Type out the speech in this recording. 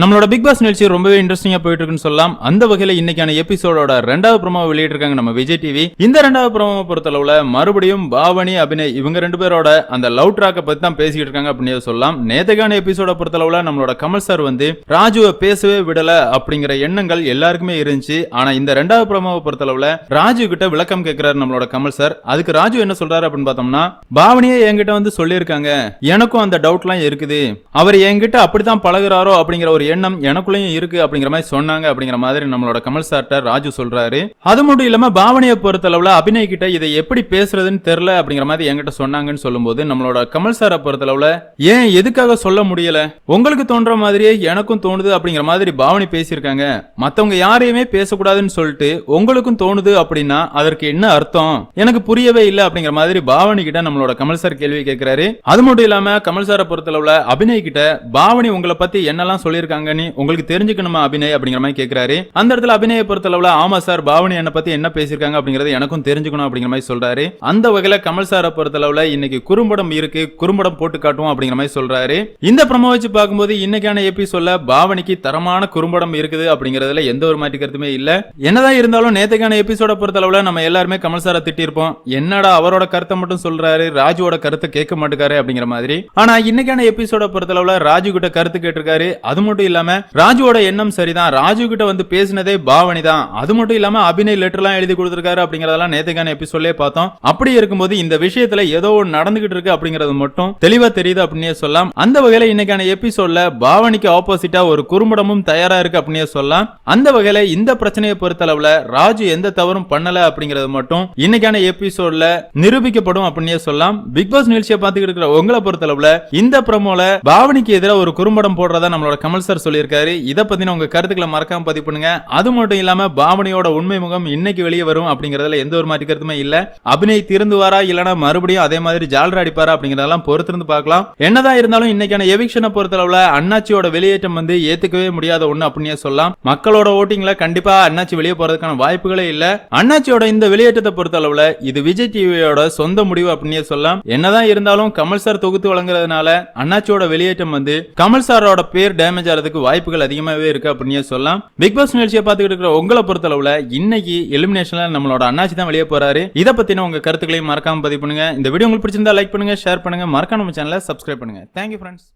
நம்மளோட big pass நிகழ்ச்சி ரொம்பவே இன்ட்ரெஸ்டிங்கா போயிட்டு இருக்குன்னு சொல்லலாம். அந்த வகையில இன்னைக்கான எபிசோடோட ரெண்டாவது ப்ரோமோ வெளியிட்டிருக்காங்க நம்ம விஜய் டிவி இந்த ரெண்டாவது ப்ரோமோ பொறுத்தளவுல மறுபடியும் பாவனி அபிநய் இவங்க ரெண்டு பேரோட அந்த லவ் ட்ராக்கை பத்தி தான் பேசிக்கிட்டு இருக்காங்க அப்படின்னு சொல்லலாம். நேத்துக்கான எபிசோட பொறுத்தளவுல நம்மளோட கமல் சார் வந்து ராஜுவை பேசவே விடல அப்படிங்கிற எண்ணங்கள் எல்லாருக்குமே இருந்துச்சு. ஆனா இந்த ரெண்டாவது ப்ரோமோவை பொறுத்தளவுல ராஜு கிட்ட விளக்கம் கேட்கிறாரு நம்மளோட கமல் சார் அதுக்கு ராஜு என்ன சொல்றாரு அப்படின்னு பார்த்தோம்னா பாவனியே என்கிட்ட வந்து சொல்லியிருக்காங்க. எனக்கும் அந்த டவுட்லாம் இருக்குது. அவர் என்கிட்ட அப்படித்தான் பழகுறாரோ அப்படிங்கிற ஒரு எண்ணம் எனக்குள்ளேயும் இருக்கு அப்படிங்கிற மாதிரி சொன்னாங்க அப்படிங்கிற மாதிரி நம்மளோட கமல் சார்ட்ட ராஜு சொல்றாரு. அது மட்டும் இல்லாம பாவனியை பொறுத்தளவுல அபிநய் கிட்ட இதை எப்படி பேசுறதுன்னு தெரியல அப்படிங்கிற மாதிரி என்கிட்ட சொன்னாங்கன்னு சொல்லும்போது நம்மளோட கமல் சாரை பொறுத்தளவுல ஏன் எதுக்காக சொல்ல முடியல? உங்களுக்கு தோன்ற மாதிரியே எனக்கும் தோணுது அப்படிங்கிற மாதிரி பாவனி பேசியிருக்காங்க. மத்தவங்க யாரையுமே பேசக்கூடாதுன்னு சொல்லிட்டு உங்களுக்கும் தோணுது அப்படின்னா அதற்கு என்ன அர்த்தம்? எனக்கு புரியவே இல்லை அப்படிங்கிற மாதிரி பாவனி கிட்ட நம்மளோட கமல் சார் கேள்வி கேட்கிறாரு. அது மட்டும் இல்லாம கமல் சாரை பொறுத்தளவுல அபிநய் கிட்ட பாவனி உங்களை பத்தி என்னெல்லாம் சொல்லியிருக்காங்கன்னு உங்களுக்கு தெரிஞ்சுக்கணுமா அபிநய் அப்படிங்கிற மாதிரி கேட்கிறாரு அந்த இடத்துல அபிநயை பொறுத்தளவுல ஆமா சார் பாவனி என்ன பத்தி என்ன பேசியிருக்காங்க அப்படிங்கறது எனக்கும் தெரிஞ்சுக்கணும் அப்படிங்கிற மாதிரி சொல்றாரு. அந்த வகையில கமல் சாரை பொறுத்தளவுல இன்னைக்கு குறும்படம் இருக்கு குறும்படம் போட்டு காட்டுவோம் அப்படிங்கிற மாதிரி சொல்றாரு. இந்த ப்ரமோ வச்சு பார்க்கும்போது இன்னைக்கான எபிசோட்ல பாவனிக்கு தரமான குறும்படம் இருக்குது அப்படிங்கறதுல எந்த ஒரு மாற்று கருத்துமே இல்ல. என்னதான் இருந்தாலும் நேத்துக்கான எபிசோட பொறுத்தளவுல நம்ம எல்லாருமே கமல் சாரை திட்டிருப்போம் என்னடா அவரோட கருத்தை மட்டும் சொல்றாரு ராஜுவோட கருத்தை கேட்க மாட்டேங்காரு அப்படிங்கிற மாதிரி. ஆனா இன்னைக்கான எபிசோட பொறுத்தளவுல ராஜு கிட்ட கருத்து கேட்டிருக்காரு. அது மட்டும் மட்டும் இல்லாம ராஜுவோட எண்ணம் சரிதான். ராஜு கிட்ட வந்து பேசினதே பாவனி தான். அது மட்டும் இல்லாம அபிநய் எல்லாம் எழுதி கொடுத்திருக்காரு அப்படிங்கறதெல்லாம் நேத்துக்கான எபிசோட்லயே பார்த்தோம். அப்படி இருக்கும்போது இந்த விஷயத்துல ஏதோ ஒன்று நடந்துகிட்டு இருக்கு அப்படிங்கறது மட்டும் தெளிவா தெரியுது அப்படின்னே சொல்லலாம். அந்த வகையில இன்னைக்கான எபிசோட்ல பாவனிக்கு ஆப்போசிட்டா ஒரு குறும்படமும் தயாரா இருக்கு அப்படின்னே சொல்லலாம். அந்த வகையில இந்த பிரச்சனையை பொறுத்தளவுல ராஜு எந்த தவறும் பண்ணல அப்படிங்கறது மட்டும் இன்னைக்கான எபிசோட்ல நிரூபிக்கப்படும் அப்படின்னே சொல்லலாம். பிக் பாஸ் நிகழ்ச்சியை பார்த்துக்கிட்டு இருக்கிற உங்களை பொறுத்தளவுல இந்த பிரமோல பாவனிக்கு எதிராக ஒரு குறும்படம் போடுறதா நம்மளோட கமல் சார் சொல்லியிருக்காரு. இதை பற்றின உங்கள் கருத்துக்களை மறக்காம பதிவு பண்ணுங்க. அது மட்டும் இல்லாமல் பாவனையோட உண்மை முகம் இன்னைக்கு வெளியே வரும் அப்படிங்கிறதுல எந்த ஒரு மாற்று கருத்துமே இல்லை. அபிநய் திருந்துவாரா இல்லைனா மறுபடியும் அதே மாதிரி ஜால்ரா அடிப்பாரா அப்படிங்கிறதெல்லாம் பொறுத்திருந்து பார்க்கலாம். என்னதான் இருந்தாலும் இன்னைக்கான எவிக்ஷனை பொறுத்தளவில் அண்ணாச்சியோட வெளியேற்றம் வந்து ஏற்றுக்கவே முடியாத ஒன்று அப்படின்னே சொல்லலாம். மக்களோட ஓட்டிங்ல கண்டிப்பா அண்ணாச்சி வெளியே போறதுக்கான வாய்ப்புகளே இல்ல. அண்ணாச்சியோட இந்த வெளியேற்றத்தை பொறுத்தளவுல இது விஜய் டிவியோட சொந்த முடிவு அப்படின்னே சொல்லலாம். என்னதான் இருந்தாலும் கமல் சார் தொகுத்து வழங்குறதுனால அண்ணாச்சியோட வெளியேற்றம் வந்து கமல் சாரோட பேர் டேமேஜ் ஆகிறதுக்கு வாய்ப்புகள் அதிகமாகவே இருக்கு அப்படின்னு சொல்லலாம். பிக் பாஸ் நிகழ்ச்சியை பார்த்துக்கிட்டு இருக்கிற உங்களை பொறுத்தளவுல இன்னைக்கு எலிமினேஷன்ல நம்மளோட அண்ணாச்சி தான் வெளியே போறாரு. இதை பத்தின உங்க கருத்துக்களையும் மறக்காம பதிவு பண்ணுங்க. இந்த வீடியோ உங்களுக்கு பிடிச்சிருந்தா லைக் பண்ணுங்க ஷேர் பண்ணுங்க. மறக்காம நம்ம சேனலை சப்ஸ்கிரைப் பண்ணுங்க. Thank you friends